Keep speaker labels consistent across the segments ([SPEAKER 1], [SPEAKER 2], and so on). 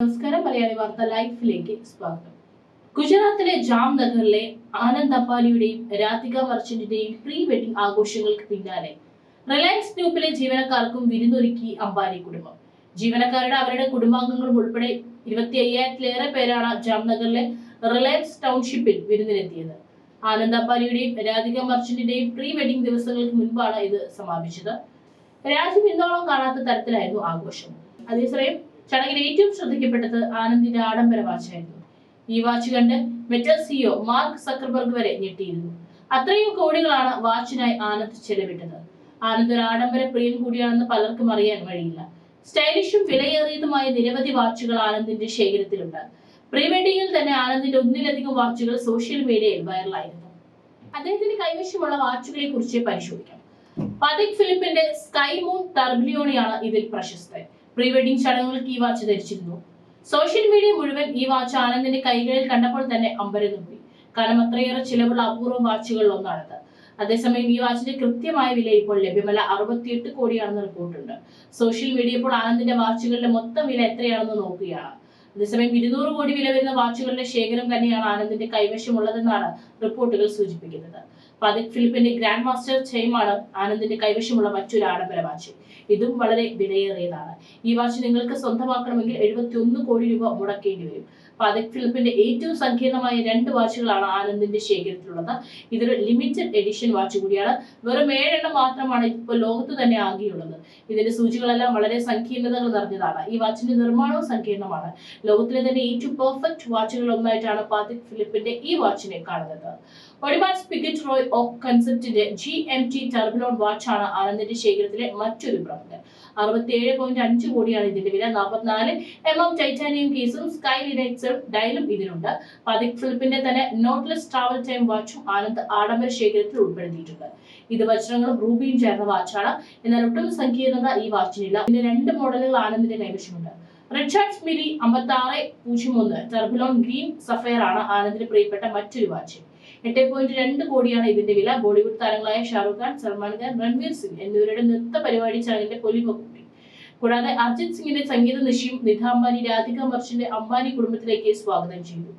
[SPEAKER 1] നമസ്കാരം. മലയാളി വാർത്ത ലൈഫിലേക്ക് സ്വാഗതം. ഗുജറാത്തിലെ ജാംനഗറിലെ ആനന്ദ് അപ്പാലിയുടെയും രാധിക മർച്ചന്റിന്റെയും പ്രീ വെഡിംഗ് ആഘോഷങ്ങൾക്ക് പിന്നാലെ റിലയൻസ് ഗ്രൂപ്പിലെ ജീവനക്കാർക്കും വിരുന്നൊരുക്കി അംബാനി കുടുംബം. ജീവനക്കാരുടെ അവരുടെ കുടുംബാംഗങ്ങളും ഉൾപ്പെടെ ഇരുപത്തി അയ്യായിരത്തിലേറെ പേരാണ് ജാംനഗറിലെ റിലയൻസ് ടൗൺഷിപ്പിൽ വിരുന്നിനെത്തിയത്. ആനന്ദ് അപ്പാലിയുടെയും രാധിക മർച്ചന്റിന്റെയും പ്രീ വെഡിംഗ് ദിവസങ്ങൾക്ക് മുൻപാണ് ഇത് സമാപിച്ചത്. രാജ്യം ഇന്നോളം കാണാത്ത തരത്തിലായിരുന്നു ആഘോഷം. അതേസമയം ചടങ്ങിൽ ഏറ്റവും ശ്രദ്ധിക്കപ്പെട്ടത് ആനന്ദിന്റെ ആഡംബര വാച്ചായിരുന്നു. ഈ വാച്ച് കണ്ട് മെറ്റൽ സിഇഒ മാർക്ക് സക്കർബർഗ് വരെ ഞെട്ടിയിരുന്നു. അത്രയും കോടികളാണ് വാച്ചിനായി ആനന്ദ് ചെലവിട്ടത്. ആനന്ദ് ഒരു ആഡംബര പ്രിയൻ കൂടിയാണെന്ന് പലർക്കും അറിയാൻ വഴിയില്ല. സ്റ്റൈലിഷും വിലയേറിയതുമായ നിരവധി വാച്ചുകൾ ആനന്ദിന്റെ ശേഖരത്തിലുണ്ട്. പ്രീ വെഡിങ്ങിൽ തന്നെ ആനന്ദിന്റെ ഒന്നിലധികം വാച്ചുകൾ സോഷ്യൽ മീഡിയയിൽ വൈറലായിരുന്നു. അദ്ദേഹത്തിന്റെ കൈവശമുള്ള വാച്ചുകളെ കുറിച്ച് പരിശോധിക്കാം. പതിക് ഫിലിപ്പിന്റെ സ്കൈ മൂൺ ടർബിലിയോണിയാണ് ഇതിൽ പ്രശസ്തൻ. പ്രീ വെഡിംഗ് ചടങ്ങുകൾക്ക് ഈ വാച്ച് ധരിച്ചിരുന്നു. സോഷ്യൽ മീഡിയ മുഴുവൻ ഈ വാച്ച് ആനന്ദിന്റെ കൈകളിൽ കണ്ടപ്പോൾ തന്നെ അമ്പരന്നു പോയി. കാരണം അത്രയേറെ ചിലവുള്ള അപൂർവ വാച്ചുകളിൽ ഒന്നാണിത്. അതേസമയം ഈ വാച്ചിന്റെ കൃത്യമായ വില ഇപ്പോൾ ലഭ്യമല്ല. അറുപത്തിയെട്ട് കോടിയാണെന്ന് റിപ്പോർട്ടുണ്ട് സോഷ്യൽ മീഡിയ ഇപ്പോൾ ആനന്ദിന്റെ വാച്ചുകളുടെ മൊത്തം വില എത്രയാണെന്ന് നോക്കുകയാണ്. അതേസമയം ഇരുന്നൂറ് കോടി വില വരുന്ന വാച്ചുകളുടെ ശേഖരം തന്നെയാണ് ആനന്ദിന്റെ കൈവശമുള്ളതെന്നാണ് റിപ്പോർട്ടുകൾ സൂചിപ്പിക്കുന്നത്. പതിക് ഫിലിപ്പിന്റെ ഗ്രാൻഡ് മാസ്റ്റർ ചെയിമാണ് ആനന്ദിന്റെ കൈവശമുള്ള മറ്റൊരു ആഡംബര വാച്ച്. ഇതും വളരെ വിലയേറിയതാണ്. ഈ വാച്ച് നിങ്ങൾക്ക് സ്വന്തമാക്കണമെങ്കിൽ എഴുപത്തി ഒന്ന് കോടി രൂപ മുടക്കേണ്ടി വരും. പതിക് ഫിലിപ്പിന്റെ ഏറ്റവും സങ്കീർണമായ രണ്ട് വാച്ചുകളാണ് ആനന്ദിന്റെ ശേഖരത്തിലുള്ളത്. ഇതൊരു ലിമിറ്റഡ് എഡിഷൻ വാച്ച് കൂടിയാണ്. വെറും ഏഴെണ്ണം മാത്രമാണ് ഇപ്പോൾ ലോകത്ത് തന്നെ ആകെയുള്ളത്. ഇതിന്റെ സൂചികളെല്ലാം വളരെ സങ്കീർണതകൾ നിറഞ്ഞതാണ്. ഈ വാച്ചിന്റെ നിർമ്മാണവും സങ്കീർണമാണ്. ലോകത്തിലെ തന്നെ ഏറ്റവും പെർഫെക്റ്റ് വാച്ചുകൾ ഒന്നായിട്ടാണ് പാതിക് ഫിലിപ്പിന്റെ ഈ വാച്ചിനെ കാണുന്നത്. ഒഡിമാൻ സ്പിഗറ്റ് റോയ് ഓഫ് കൺസെപ്റ്റിന്റെ ജി എം ടി ടർബിലോൺ വാച്ചാണ് ആനന്ദിന്റെ ശേഖരത്തിലെ മറ്റൊരു ബ്രാൻഡ് അറുപത്തിയേഴ് പോയിന്റ് അഞ്ച് കോടിയാണ് ഇതിന്റെ വില. നാൽപ്പത്തിനാല് എം എം ടൈറ്റാനിയം കേസും സ്കൈ ലിനക്സും ഡയലും ഇതിനുണ്ട് പതിക് ഫിലിപ്പിന്റെ തന്നെ നോട്ട്ലെസ് ട്രാവൽ ടൈം വാച്ചും ആനന്ദ് ആഡംബര ശേഖരത്തിൽ ഉൾപ്പെടുത്തിയിട്ടുണ്ട്. ഇത് വജ്രങ്ങളും റൂബിയും ചേർന്ന വാച്ചാണ് എന്നാൽ ഒട്ടും സങ്കീർണത ഈ വാച്ചിനില്ല ഇതിന്റെ രണ്ട് മോഡലുകൾ ആനന്ദിന്റെ കൈവശമുണ്ട്. റിച്ചാർഡ്സ് മിലി അമ്പത്തി ആറ് പൂജ്യം ഒന്ന് ടെർബിലോൺ ഗ്രീൻ സഫയർ ആണ് ആനന്ദിന് പ്രിയപ്പെട്ട മറ്റൊരു വാച്ച് എട്ട് പോയിന്റ് രണ്ട് കോടിയാണ് ഇതിന്റെ വില. ബോളിവുഡ് താരങ്ങളായ ഷാറുഖ് ഖാൻ സൽമാൻ ഖാൻ രൺവീർ സിംഗ് എന്നിവരുടെ നൃത്ത പരിപാടി ചാനലിന്റെ പൊലിമൊക്കെ കൂടാതെ അർജിത് സിംഗിന്റെ സംഗീത നിശയും നിധ അംബാനി രാധിക മർച്ചന്റെ അംബാനി കുടുംബത്തിലേക്ക് സ്വാഗതം ചെയ്തു.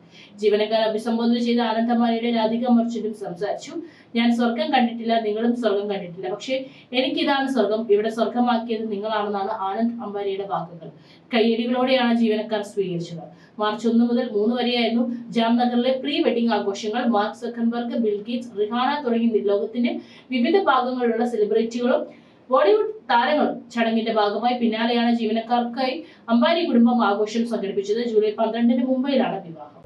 [SPEAKER 1] ജീവനക്കാർ അഭിസംബോധന ചെയ്ത ആനന്ദ് അംബാനിയുടെ രാധിക മർച്ചന്റും സംസാരിച്ചു. ഞാൻ സ്വർഗം കണ്ടിട്ടില്ല നിങ്ങളും സ്വർഗം കണ്ടിട്ടില്ല. പക്ഷേ എനിക്കിതാണ് സ്വർഗം. ഇവിടെ സ്വർഗമാക്കിയത് നിങ്ങളാണെന്നാണ് ആനന്ദ് അംബാനിയുടെ വാക്കുകൾ. കയ്യടികളോടെയാണ് ജീവനക്കാർ സ്വീകരിച്ചത്. മാർച്ച് ഒന്ന് മുതൽ മൂന്ന് വരെയായിരുന്നു ജാംനഗറിലെ പ്രീ വെഡിംഗ് ആഘോഷങ്ങൾ. Mark Zuckerberg Bill Gates Rihanna തുടങ്ങി ലോകത്തിന്റെ വിവിധ ഭാഗങ്ങളിലുള്ള സെലിബ്രിറ്റികളും ബോളിവുഡ് താരങ്ങളും ചടങ്ങിന്റെ ഭാഗമായി പിന്നാലെയാണ് ജീവനക്കാർക്കായി അംബാനി കുടുംബം ആഘോഷം സംഘടിപ്പിച്ചത്. ജൂലൈ പന്ത്രണ്ടിന് മുംബൈയിലാണ് വിവാഹം.